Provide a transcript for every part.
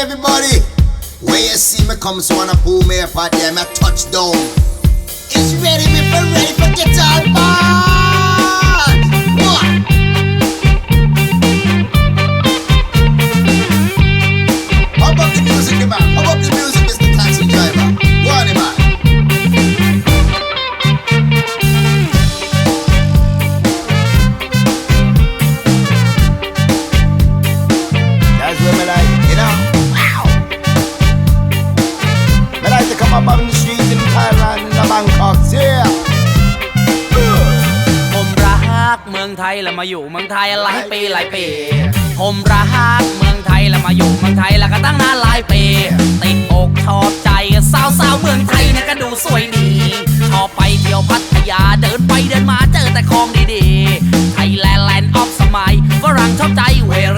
everybody. when you see me come, so wanna pull me up at them, I touch down. Up on the streets in Thailand, in the Bangkok, yeah. ผมรักเมืองไทยแล้วมาอยู่เมืองไทยหลายปีหลายปี ผมรักเมืองไทยแล้วมาอยู่เมืองไทยแล้วก็ตั้งนานหลายปี ติดอกชอบใจสาวสาวเมืองไทยเนี่ยก็ดูสวยดี ชอบไปเที่ยวพัทยาเดินไปเดินมาเจอแต่ของดีๆ ไทยแลนด์แลนด์ออฟสมัยฝรั่งชอบใจ very happy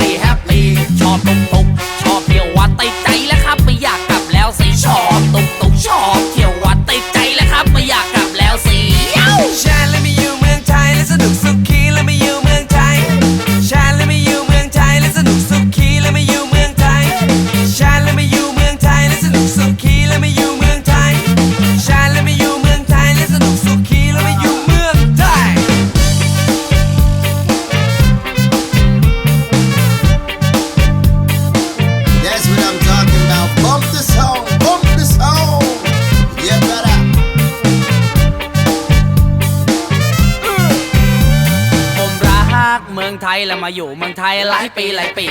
ไทยแล้วมาอยู่เมืองไทยหลายปีหลายปี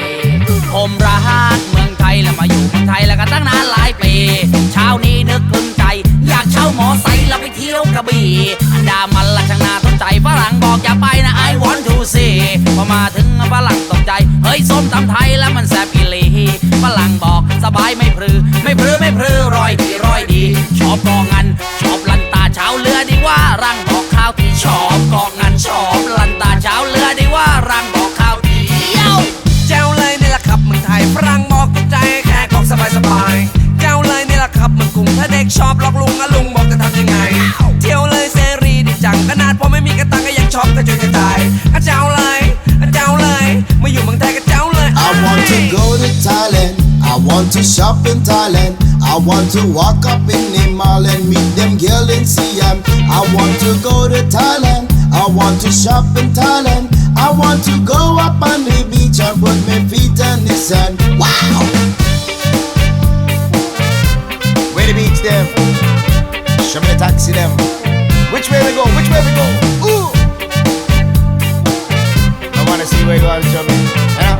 ผมรักเมืองไทยแล้วมาอยู่เมืองไทยแล้วก็ตั้งนานหลายปี เช้านี้นึกคลึงใจ อยากเช่าหมอไซค์แล้วไปเที่ยวกระบี่ อันดามันละช่างน่าสนใจฝรั่งบอกอย่าไปนะ I want to see พอมาถึงฝรั่งตกใจ เฮ้ยส้มตำไทยแล้วมันแซ่บอีหลีฝรั่งบอกสบายไม่พรือ ไม่พรือไม่พรือรอยดีรอยดีชอบกองงันชอบลันตาเช้าเรือดีว่ารังบอกข้าวที่ชอบกองงันชอบ ชอบหลอกลุงอะลุงบอกจะทำยังไง เที่ยวเลยเสรีดีจังขนาดพอไม่มีกระตังก็ยังชอบกระจุยกระจายอะเจ้าเลยอะเจ้าเลยมาอยู่เมืองไทยก็เจ้าเลย I want to go to Thailand. I want to shop in Thailand. I want to walk up in the mall and meet them girl in Siam. I want to go to Thailand. I want to shop in Thailand. I want to go up on the beach and put my feet on the sand. Wow! The beach them? Show me the taxi them. Which way we go? Which way we go? Ooh! I wanna see where you are, show me. Yeah.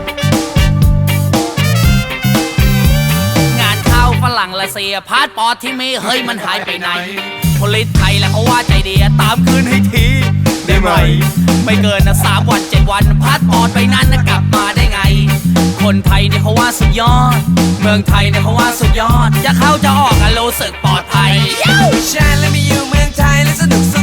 งานเข้าฝรั่งละเสียพาสปอร์ตที่มีเฮ้ยมันหายไปไหนพลิตไทยแล้วเขาว่าใจดีตามคืนให้ที ได้ไหม ไม่เกินนะสามวันเจ็ดวันพาสปอร์ตไปนั้นนะกลับมาได้ คนไทยเนี่ยเขาว่าสุดยอด เมืองไทยเนี่ยเขาว่าสุดยอด จะเข้าจะออกกันรู้สึกปลอดภัยชาและไม่อยู่เมืองไทยและสนุกสุ